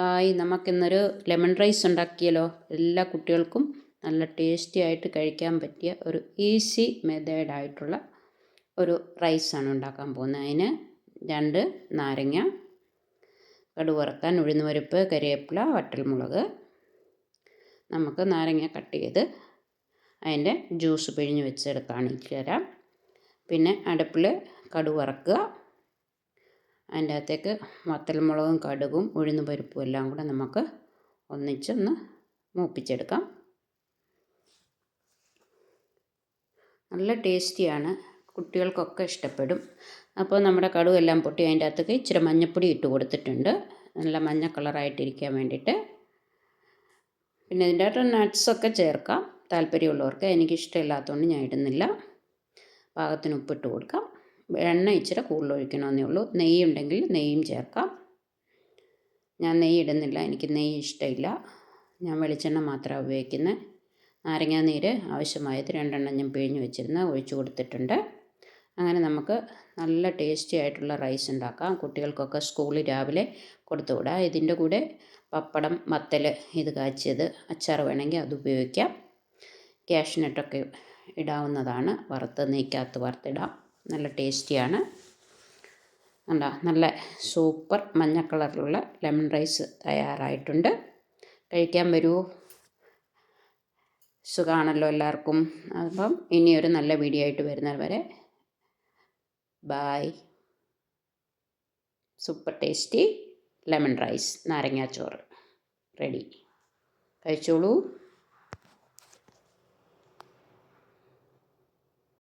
Hi നമുക്കിന്നൊരു lemon rice ഉണ്ടാക്കിയല്ലോ എല്ലാ കുട്ടികൾക്കും നല്ല ടേസ്റ്റി ആയിട്ട് കഴിക്കാൻ പറ്റിയ ഒരു ഈസി മെത്തേഡായിട്ടുള്ള ഒരു റൈസാണ് ഉണ്ടാക്കാൻ പോകുന്നത്. അതിന് രണ്ട് നാരങ്ങ കടുവറക്കാൻ വറുക്കാൻ ഉഴുന്നുപരിപ്പ് കരിവേപ്പില വട്ടൽമുളക് നമുക്ക് നാരങ്ങ കട്ട് ചെയ്ത് അതിന്റെ ജ്യൂസ് പിഴിഞ്ഞ് വെച്ചെടുക്കാൻ തരാം പിന്നെ അടുപ്പിൽ കടുക് വറക്കുക. അതിന്റെ അകത്തേക്ക് വത്തൽമുളകും കടുകും ഉഴുന്ന് പരിപ്പും എല്ലാം കൂടെ നമുക്ക് ഒന്നിച്ചൊന്ന് മൂപ്പിച്ചെടുക്കാം. നല്ല ടേസ്റ്റിയാണ്. കുട്ടികൾക്കൊക്കെ ഇഷ്ടപ്പെടും. അപ്പോൾ നമ്മുടെ കടുവെല്ലാം പൊട്ടി അതിന്റെ അകത്തേക്ക് ഇച്ചിരി മഞ്ഞൾപ്പൊടി ഇട്ട് കൊടുത്തിട്ടുണ്ട്. നല്ല മഞ്ഞ കളറായിട്ടിരിക്കാൻ വേണ്ടിയിട്ട്. പിന്നെ ഇതിന്റെ അകത്ത് നട്ട്സൊക്കെ ചേർക്കാം. താല്പര്യമുള്ളവർക്ക് എനിക്കിഷ്ടമില്ലാത്തതുകൊണ്ട് ഞാൻ ഇടുന്നില്ല. പാകത്തിന് ഉപ്പിട്ട് കൊടുക്കാം. എണ്ണ ഇച്ചിരി കൂടുതൽ ഒഴിക്കണമെന്നേ ഉള്ളൂ. നെയ്യ് ഉണ്ടെങ്കിൽ നെയ്യും ചേർക്കാം. ഞാൻ നെയ്യ് ഇടുന്നില്ല. എനിക്ക് നെയ്യ് ഇഷ്ടമില്ല. ഞാൻ വെളിച്ചെണ്ണ മാത്രമാണ് ഉപയോഗിക്കുന്നത്. നാരങ്ങാ നീര് ആവശ്യമായത് രണ്ടെണ്ണം ഞാൻ പിഴിഞ്ഞ് വെച്ചിരുന്ന ഒഴിച്ചു കൊടുത്തിട്ടുണ്ട്. അങ്ങനെ നമുക്ക് നല്ല ടേസ്റ്റി ആയിട്ടുള്ള റൈസ് ഉണ്ടാക്കാം. കുട്ടികൾക്കൊക്കെ സ്കൂളിൽ രാവിലെ കൊടുത്തു വിടാം. ഇതിന്റെ കൂടെ പപ്പടം വത്തൽ ഇത് കാച്ചിയത് അച്ചാർ വേണമെങ്കിൽ അത് ഉപയോഗിക്കാം. ക്യാഷ്നട്ടൊക്കെ ഇടാവുന്നതാണ്. വറുത്ത് നീക്കാത്ത വറുത്തിടാം. നല്ല ടേസ്റ്റിയാണ്. കണ്ടോ? നല്ല സൂപ്പർ മഞ്ഞ കളറിലുള്ള ലെമൺ റൈസ് തയ്യാറായിട്ടുണ്ട്. കഴിക്കാൻ വരൂ. സുഖമാണല്ലോ എല്ലാവർക്കും. അപ്പം ഇനിയൊരു നല്ല വീഡിയോ ആയിട്ട് വരുന്നത് വരെ bye super tasty lemon rice നാരങ്ങാച്ചോറ് ready. കഴിച്ചോളൂ.